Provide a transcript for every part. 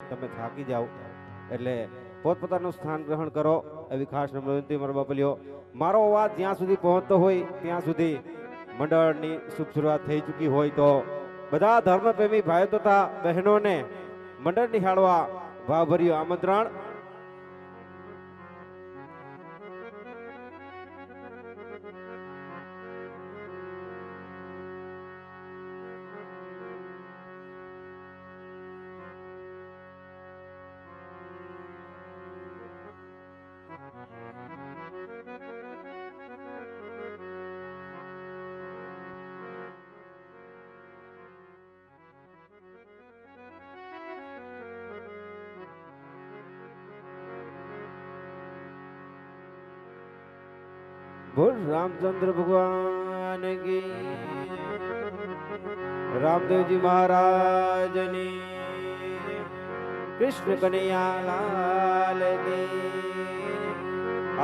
તમે થાકી જાઓ. એટલે પોતપોતાનું સ્થાન ગ્રહણ કરો. એવી ખાસ વિનંતી મારો બાપલીઓ. મારો અવાજ જ્યાં સુધી પહોંચતો હોય, ત્યાં સુધી મંડળની શુભ શરૂઆત થઈ ચૂકી હોય તો બધા ધર્મપ્રેમી ભાઈઓ તથા બહેનોને મંડળ નિહાળવા ભાવભર્યું આમંત્રણ. बोल, रामचंद्र भगवान की। रामदेव जी महाराज ने कृष्ण कन्हैया लाल की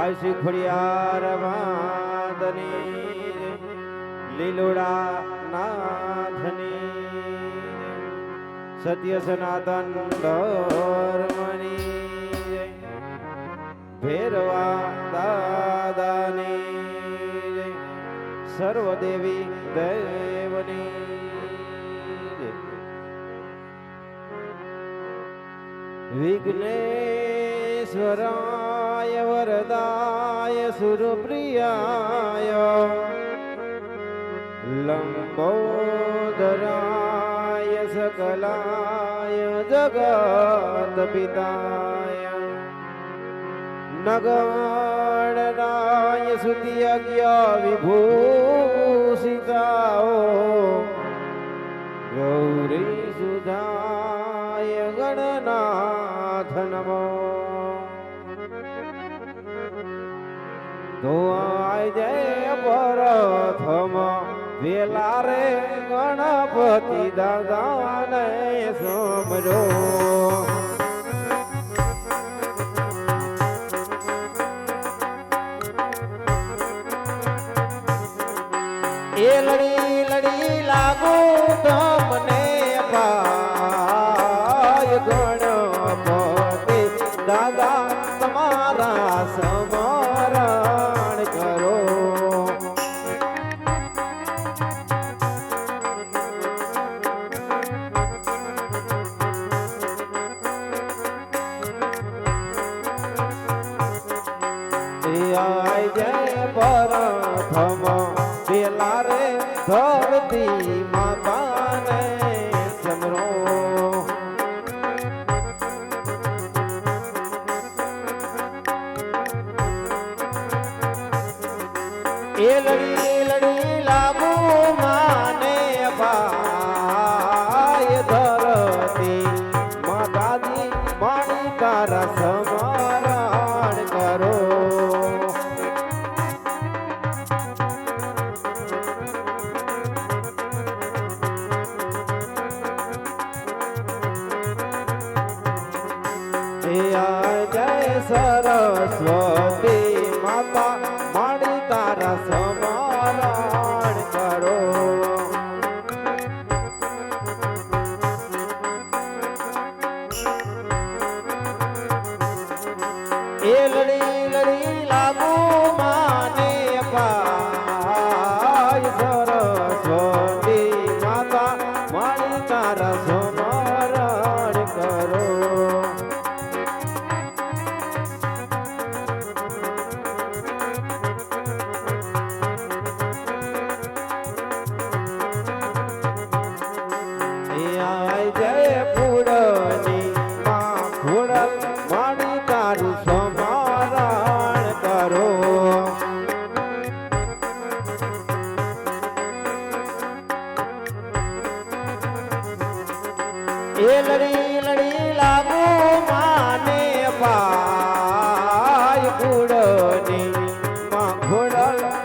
आशी खुड़ियार वादने लीलोड़ा नाथनी सत्य सनातन दौर मनी भैरवा दा સર્વદેવી દેવની. વિઘ્નેશ્વરાય વરદાય સુરપ્રિયાય લંબોદરાય સકલાય જગત પિતાય નગણનાય અજ્ઞા વિભૂષિતાઓ. ગૌરી સુધાય ગણનાથ નમો. તો આય જય પરથમ વેલા રે ગણપતિ દાદાને સમજો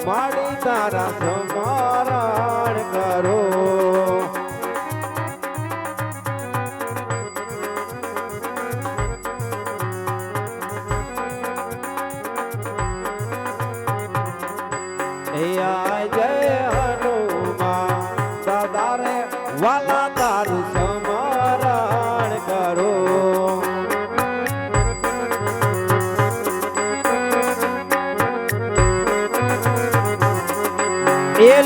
મારી તારા સમારણ કરો. જય હનુમા દાદા રે વાલા તારું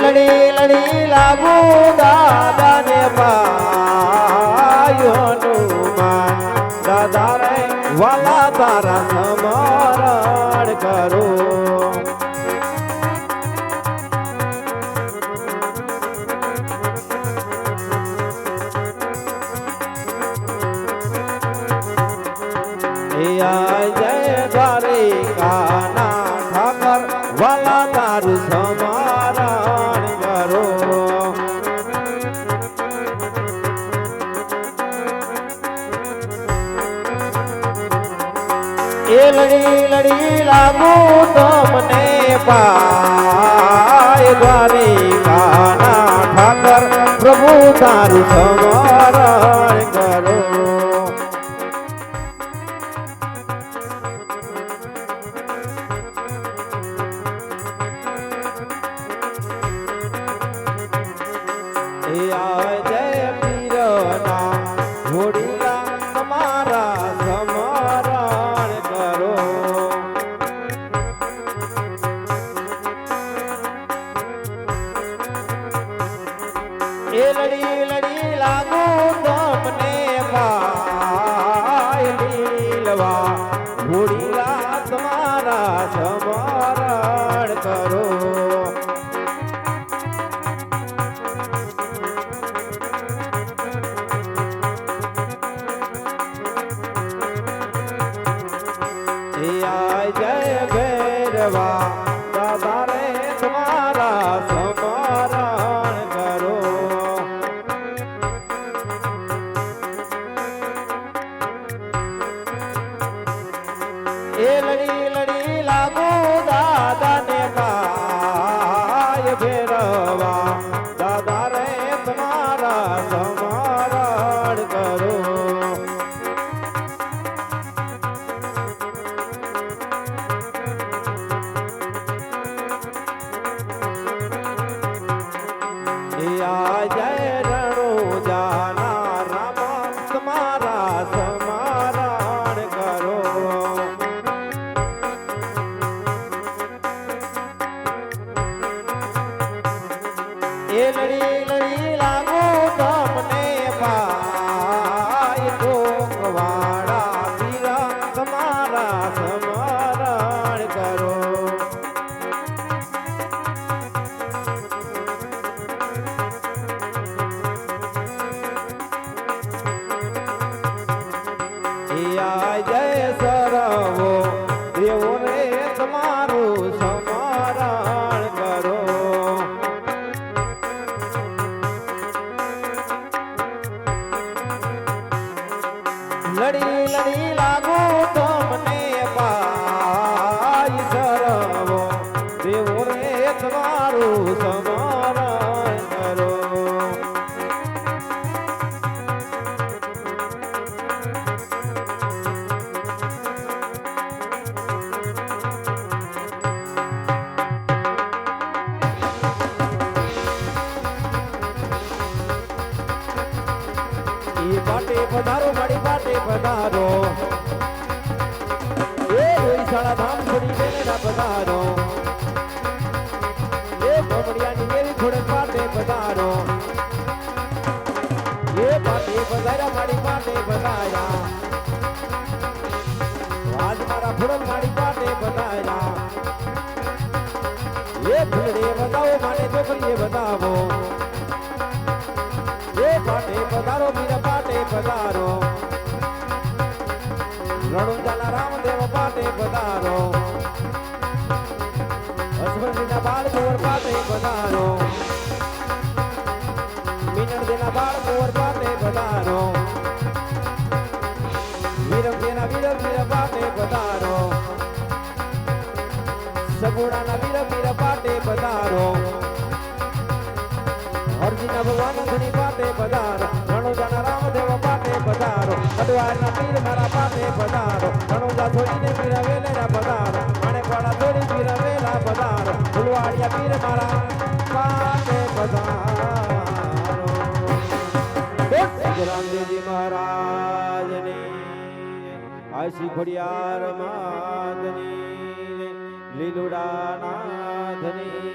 લડી લડી લાગુ દાદાને પાયો હનુમાન દાદા રે વાલા તારા સમરણ કરો. જય આ જય દ્વારિકાના ઠાકર વાલા તારું સમારણ લડી લાગુ તમને પાય દ્વારિકાના ઠાકર પ્રભુ તારું સમારણ એ લડી લડી લાગો તમને પાય સરવો દેવો રે તમારું સમરણ કરો. પધારો પધારો એ રોઈશાળા ધામ છોડી બેનેરા પધારો એ ભમડિયાની દેવી થોડે પાટે પધારો એ પાટે પધાર્યા મારી પાટે પધાર્યા આજ મારા ફૂડલ મારી પાટે પધાર્યા એ ફૂલડે બતાવો માને છોકરીએ બતાવો પાટે પધારો મીરા પાટે પધારો બાળ કુંવર પાસે પધારો મીનળદેના બાળ કુંવર પાસે પધારો વીરમદેના વીર વીર પાસે પધારો. સગુણાના વીર વીર પાટે પધારો. અર્જુના ભગવાન ધણી પાટે પધારો. રણુજાના રામદેવ પાટે પધારો. કડવારના પીર મારા પાટે પધારો. રણુજા છોડીને પીર વેલેરા પધારો. માણેકવાડા છોડી પીર વેલા પધારો. ફુલવાડિયા પીર મારા પાટે પધારો. રામદેવજી મહારાજની લીલુડા નાથની